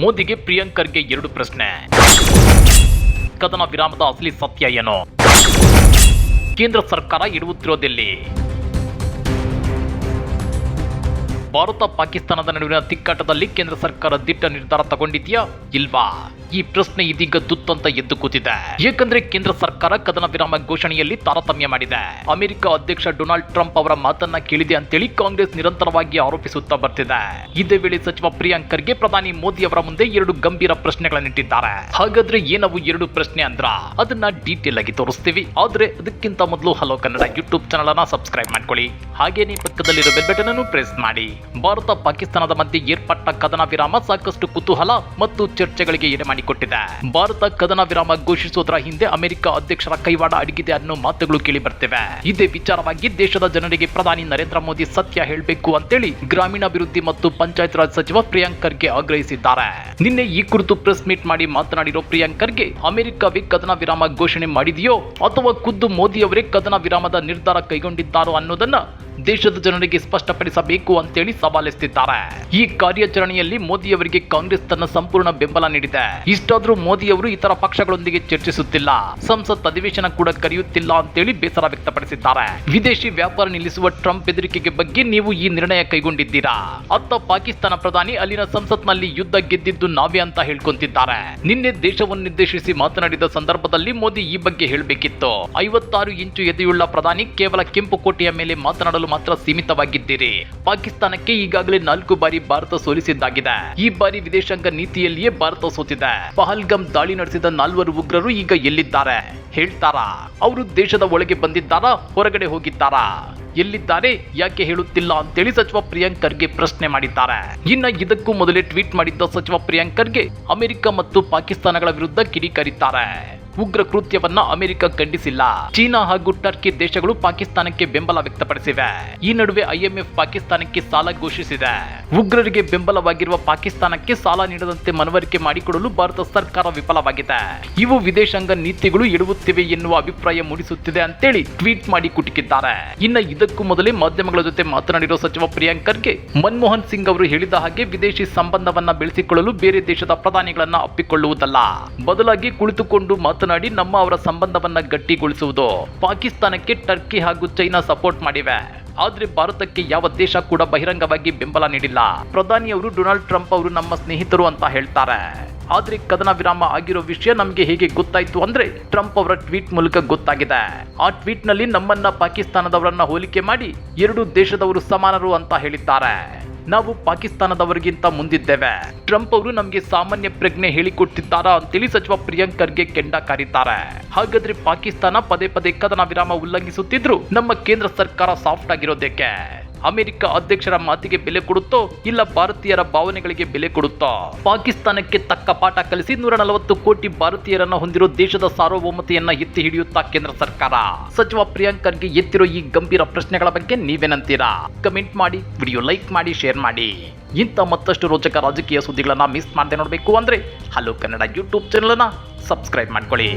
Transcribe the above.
ಮೋದಿಗೆ ಪ್ರಿಯಾಂಕರ್ಗೆ ಎರಡು ಪ್ರಶ್ನೆ. ಕದನ ವಿರಾಮದ ಅಸಲಿ ಸತ್ಯ ಏನು? ಕೇಂದ್ರ ಸರ್ಕಾರ ಇಡುತ್ತಿರೋದೆಲ್ಲಿ. ಭಾರತ ಪಾಕಿಸ್ತಾನದ ನಡುವಿನ ತಿಕ್ಕಾಟದಲ್ಲಿ ಕೇಂದ್ರ ಸರ್ಕಾರ ದಿಟ್ಟ ನಿರ್ಧಾರ ತಗೊಂಡಿದೆಯಾ ಇಲ್ವಾ? ಈ ಪ್ರಶ್ನೆ ಇದೀಗ ತುತ್ತಂತ ಎದ್ದು ಕೂತಿದೆ. ಏಕೆಂದ್ರೆ ಕೇಂದ್ರ ಸರ್ಕಾರ ಕದನ ವಿರಾಮ ಘೋಷಣೆಯಲ್ಲಿ ತಾರತಮ್ಯ ಮಾಡಿದೆ. ಅಮೆರಿಕ ಅಧ್ಯಕ್ಷ ಡೊನಾಲ್ಡ್ ಟ್ರಂಪ್ ಅವರ ಮಾತನ್ನ ಕೇಳಿದೆ ಅಂತೇಳಿ ಕಾಂಗ್ರೆಸ್ ನಿರಂತರವಾಗಿ ಆರೋಪಿಸುತ್ತಾ ಬರ್ತಿದೆ. ಇದೇ ವೇಳೆ ಸಚಿವ ಪ್ರಿಯಾಂಕರ್ಗೆ ಪ್ರಧಾನಿ ಮೋದಿ ಅವರ ಮುಂದೆ ಎರಡು ಗಂಭೀರ ಪ್ರಶ್ನೆಗಳನ್ನಿಟ್ಟಿದ್ದಾರೆ. ಹಾಗಾದ್ರೆ ಏನವು ಎರಡು ಪ್ರಶ್ನೆ ಅಂದ್ರ? ಅದನ್ನ ಡೀಟೇಲ್ ಆಗಿ ತೋರಿಸ್ತೀವಿ. ಆದ್ರೆ ಅದಕ್ಕಿಂತ ಮೊದಲು ಹಲೋ ಕನ್ನಡ ಯೂಟ್ಯೂಬ್ ಚಾನಲ್ ಅನ್ನ ಸಬ್ಸ್ಕ್ರೈಬ್ ಮಾಡ್ಕೊಳ್ಳಿ. ಹಾಗೇನೇ ಪಕ್ಕದಲ್ಲಿರೋ ಬೆಲ್ ಬಟನ್ ಅನ್ನು ಪ್ರೆಸ್ ಮಾಡಿ. ಭಾರತ ಪಾಕಿಸ್ತಾನದ ಮಧ್ಯೆ ಏರ್ಪಟ್ಟ ಕದನ ವಿರಾಮ ಸಾಕಷ್ಟು ಕುತೂಹಲ ಮತ್ತು ಚರ್ಚೆಗಳಿಗೆ ಎಡೆ ಮಾಡಿಕೊಟ್ಟಿದೆ ಭಾರತ ಕದನ ವಿರಾಮ ಘೋಷಿಸುವುದರ ಹಿಂದೆ ಅಮೆರಿಕ ಅಧ್ಯಕ್ಷರ ಕೈವಾಡ ಅಡಗಿದೆ ಅನ್ನೋ ಮಾತುಗಳು ಕೇಳಿ ಬರ್ತಿವೆ ಇದೇ ವಿಚಾರವಾಗಿ ದೇಶದ ಜನರಿಗೆ ಪ್ರಧಾನಿ ನರೇಂದ್ರ ಮೋದಿ ಸತ್ಯ ಹೇಳಬೇಕು ಅಂತೇಳಿ ಗ್ರಾಮೀಣಾಭಿವೃದ್ಧಿ ಮತ್ತು ಪಂಚಾಯತ್ ರಾಜ್ ಸಚಿವ ಪ್ರಿಯಾಂಕ್ ಖರ್ಗೆ ಆಗ್ರಹಿಸಿದ್ದಾರೆ. ನಿನ್ನೆ ಈ ಕುರಿತು ಪ್ರೆಸ್ ಮೀಟ್ ಮಾಡಿ ಮಾತನಾಡಿರೋ ಪ್ರಿಯಾಂಕ್ ಖರ್ಗೆ, ಅಮೆರಿಕವೇ ಕದನ ವಿರಾಮ ಘೋಷಣೆ ಮಾಡಿದೆಯೋ ಅಥವಾ ಖುದ್ದು ಮೋದಿ ಅವರೇ ಕದನ ವಿರಾಮದ ನಿರ್ಧಾರ ಕೈಗೊಂಡಿದ್ದಾರೋ ಅನ್ನೋದನ್ನ ದೇಶದ ಜನರಿಗೆ ಸ್ಪಷ್ಟಪಡಿಸಬೇಕು ಅಂತೇಳಿ ಸವಾಲೆಸ್ತಿದ್ದಾರೆ ಈ ಕಾರ್ಯಾಚರಣೆಯಲ್ಲಿ ಮೋದಿ ಅವರಿಗೆ ಕಾಂಗ್ರೆಸ್ ತನ್ನ ಸಂಪೂರ್ಣ ಬೆಂಬಲ ನೀಡಿದೆ. ಇಷ್ಟಾದ್ರೂ ಮೋದಿ ಅವರು ಇತರ ಪಕ್ಷಗಳೊಂದಿಗೆ ಚರ್ಚಿಸುತ್ತಿಲ್ಲ. ಸಂಸತ್ ಅಧಿವೇಶನ ಕೂಡ ಕರೆಯುತ್ತಿಲ್ಲ ಅಂತೇಳಿ ಬೇಸರ ವ್ಯಕ್ತಪಡಿಸಿದ್ದಾರೆ. ವಿದೇಶಿ ವ್ಯಾಪಾರ ನಿಲ್ಲಿಸುವ ಟ್ರಂಪ್ ಬೆದರಿಕೆಗೆ ಬಗ್ಗೆ ನೀವು ಈ ನಿರ್ಣಯ ಕೈಗೊಂಡಿದ್ದೀರಾ? ಅತ್ತ ಪಾಕಿಸ್ತಾನ ಪ್ರಧಾನಿ ಅಲ್ಲಿನ ಸಂಸತ್ನಲ್ಲಿ ಯುದ್ಧ ಗೆದ್ದಿದ್ದು ನಾವೇ ಅಂತ ಹೇಳ್ಕೊಂತಿದ್ದಾರೆ. ನಿನ್ನೆ ದೇಶವನ್ನುದ್ದೇಶಿಸಿ ಮಾತನಾಡಿದ ಸಂದರ್ಭದಲ್ಲಿ ಮೋದಿ ಈ ಬಗ್ಗೆ ಹೇಳಬೇಕಿತ್ತು. ಐವತ್ತಾರು ಇಂಚು ಎದೆಯುಳ್ಳ ಪ್ರಧಾನಿ ಕೇವಲ ಕೆಂಪು ಕೋಟೆಯ ಮೇಲೆ ಮಾತನಾಡಲು ಮಾತ್ರ ಸೀಮಿತವಾಗಿದ್ದೀರಿ. ಪಾಕಿಸ್ತಾನಕ್ಕೆ ಈಗಾಗಲೇ ನಾಲ್ಕು ಬಾರಿ ಭಾರತ ಸೋಲಿಸಿದ್ದಾಗಿದೆ. ಈ ಬಾರಿ ವಿದೇಶಾಂಗ ನೀತಿಯಲ್ಲಿಯೇ ಭಾರತ ಸೋತಿದೆ. ಪಹಲ್ಗಮ್ ದಾಳಿ ನಡೆಸಿದ ನಾಲ್ವರು ಉಗ್ರರು ಈಗ ಎಲ್ಲಿದ್ದಾರೆ? ಹೇಳ್ತಾರಾ? ಅವರು ದೇಶದ ಒಳಗೆ ಬಂದಿದ್ದಾರಾ? ಹೊರಗಡೆ ಹೋಗಿದ್ದಾರಾ? ಎಲ್ಲಿದ್ದಾರೆ? ಯಾಕೆ ಹೇಳುತ್ತಿಲ್ಲ ಅಂತೇಳಿ ಸಚಿವ ಪ್ರಿಯಾಂಕ್ ಖರ್ಗೆ ಪ್ರಶ್ನೆ ಮಾಡಿದ್ದಾರೆ. ಇನ್ನ ಇದಕ್ಕೂ ಮೊದಲೇ ಟ್ವೀಟ್ ಮಾಡಿದ್ದ ಸಚಿವ ಪ್ರಿಯಾಂಕ್ ಖರ್ಗೆ ಅಮೆರಿಕ ಮತ್ತು ಪಾಕಿಸ್ತಾನಗಳ ವಿರುದ್ಧ ಕಿಡಿಕಾರಿದ್ದಾರೆ. ಉಗ್ರ ಕೃತ್ಯವನ್ನ ಅಮೆರಿಕ ಖಂಡಿಸಿಲ್ಲ. ಚೀನಾ ಹಾಗೂ ಟರ್ಕಿ ದೇಶಗಳು ಪಾಕಿಸ್ತಾನಕ್ಕೆ ಬೆಂಬಲ ವ್ಯಕ್ತಪಡಿಸಿವೆ. ಈ ನಡುವೆ ಐಎಂಎಫ್ ಪಾಕಿಸ್ತಾನಕ್ಕೆ ಸಾಲ ಘೋಷಿಸಿದೆ. ಉಗ್ರರಿಗೆ ಬೆಂಬಲವಾಗಿರುವ ಪಾಕಿಸ್ತಾನಕ್ಕೆ ಸಾಲ ನೀಡದಂತೆ ಮನವರಿಕೆ ಮಾಡಿಕೊಡಲು ಭಾರತ ಸರ್ಕಾರ ವಿಫಲವಾಗಿದೆ. ಇವು ವಿದೇಶಾಂಗ ನೀತಿಗಳು ಎಡುವುತ್ತಿವೆ ಎನ್ನುವ ಅಭಿಪ್ರಾಯ ಮೂಡಿಸುತ್ತಿದೆ ಅಂತೇಳಿ ಟ್ವೀಟ್ ಮಾಡಿ ಕುಟುಕಿದ್ದಾರೆ. ಇನ್ನ ಇದಕ್ಕೂ ಮೊದಲೇ ಮಾಧ್ಯಮಗಳ ಜೊತೆ ಮಾತನಾಡಿರುವ ಸಚಿವ ಪ್ರಿಯಾಂಕ್ ಖರ್ಗೆ ಮನಮೋಹನ್ ಸಿಂಗ್ ಅವರು ಹೇಳಿದ ಹಾಗೆ ವಿದೇಶಿ ಸಂಬಂಧವನ್ನ ಬೆಳೆಸಿಕೊಳ್ಳಲು ಬೇರೆ ದೇಶದ ಪ್ರಧಾನಿಗಳನ್ನ ಅಪ್ಪಿಕೊಳ್ಳುವುದಲ್ಲ. ಬದಲಾಗಿ ಕುಳಿತುಕೊಂಡು ಮಾತನಾಡಿ ನಮ್ಮ ಅವರ ಸಂಬಂಧವನ್ನ ಗಟ್ಟಿಗೊಳಿಸುವುದು. ಪಾಕಿಸ್ತಾನಕ್ಕೆ ಟರ್ಕಿ ಹಾಗೂ ಚೈನಾ ಸಪೋರ್ಟ್ ಮಾಡಿವೆ. ಆದ್ರೆ ಭಾರತಕ್ಕೆ ಯಾವ ದೇಶ ಕೂಡ ಬಹಿರಂಗವಾಗಿ ಬೆಂಬಲ ನೀಡಿಲ್ಲ. ಪ್ರಧಾನಿಯವರು ಡೊನಾಲ್ಡ್ ಟ್ರಂಪ್ ಅವರು ನಮ್ಮ ಸ್ನೇಹಿತರು ಅಂತ ಹೇಳ್ತಾರೆ. ಆದ್ರೆ ಕದನ ವಿರಾಮ ಆಗಿರೋ ವಿಷಯ ನಮಗೆ ಹೇಗೆ ಗೊತ್ತಾಯ್ತು ಅಂದ್ರೆ ಟ್ರಂಪ್ ಅವರ ಟ್ವೀಟ್ ಮೂಲಕ ಗೊತ್ತಾಗಿದೆ. ಆ ಟ್ವೀಟ್ನಲ್ಲಿ ನಮ್ಮನ್ನ ಪಾಕಿಸ್ತಾನದವರನ್ನ ಹೋಲಿಕೆ ಮಾಡಿ ಎರಡು ದೇಶದವರು ಸಮಾನರು ಅಂತ ಹೇಳಿದ್ದಾರೆ. ನಾವು ಪಾಕಿಸ್ತಾನದವರಿಗಿಂತ ಮುಂದಿದ್ದೇವೆ. ಟ್ರಂಪ್ ಅವರು ನಮಗೆ ಸಾಮಾನ್ಯ ಪ್ರಜ್ಞೆ ಹೇಳಿಕೊಡ್ತಿದ್ದಾರಾ ಅಂತೇಳಿ ಸಚಿವ ಪ್ರಿಯಾಂಕರ್ಗೆ ಕೆಂಡ ಕಾರಿದ್ದಾರೆ. ಹಾಗಾದ್ರೆ ಪಾಕಿಸ್ತಾನ ಪದೇ ಪದೇ ಕದನ ವಿರಾಮ ಉಲ್ಲಂಘಿಸುತ್ತಿದ್ರು, ನಮ್ಮ ಕೇಂದ್ರ ಸರ್ಕಾರ ಸಾಫ್ಟ್ ಆಗಿರೋದಕ್ಕೆ ಅಮೆರಿಕ ಅಧ್ಯಕ್ಷರ ಮಾತಿಗೆ ಬೆಲೆ ಕೊಡುತ್ತೋ ಇಲ್ಲ ಭಾರತೀಯರ ಭಾವನೆಗಳಿಗೆ ಬೆಲೆ ಕೊಡುತ್ತೋ? ಪಾಕಿಸ್ತಾನಕ್ಕೆ ತಕ್ಕ ಪಾಠ ಕಲಿಸಿ ನೂರ ನಲವತ್ತು ಕೋಟಿ ಭಾರತೀಯರನ್ನ ಹೊಂದಿರೋ ದೇಶದ ಸಾರ್ವಭೌಮತೆಯನ್ನ ಎತ್ತಿ ಹಿಡಿಯುತ್ತಾ ಕೇಂದ್ರ ಸರ್ಕಾರ? ಸಚಿವ ಪ್ರಿಯಾಂಕ್ ಖರ್ಗೆ ಎತ್ತಿರೋ ಈ ಗಂಭೀರ ಪ್ರಶ್ನೆಗಳ ಬಗ್ಗೆ ನೀವೇನಂತೀರಾ ಕಮೆಂಟ್ ಮಾಡಿ, ವಿಡಿಯೋ ಲೈಕ್ ಮಾಡಿ, ಶೇರ್ ಮಾಡಿ. ಇಂಥ ಮತ್ತಷ್ಟು ರೋಚಕ ರಾಜಕೀಯ ಸುದ್ದಿಗಳನ್ನ ಮಿಸ್ ಮಾಡದೆ ನೋಡಬೇಕು ಅಂದ್ರೆ ಹಲೋ ಕನ್ನಡ ಯೂಟ್ಯೂಬ್ ಚಾನಲ್ ಅನ್ನ ಸಬ್ಸ್ಕ್ರೈಬ್ ಮಾಡ್ಕೊಳ್ಳಿ.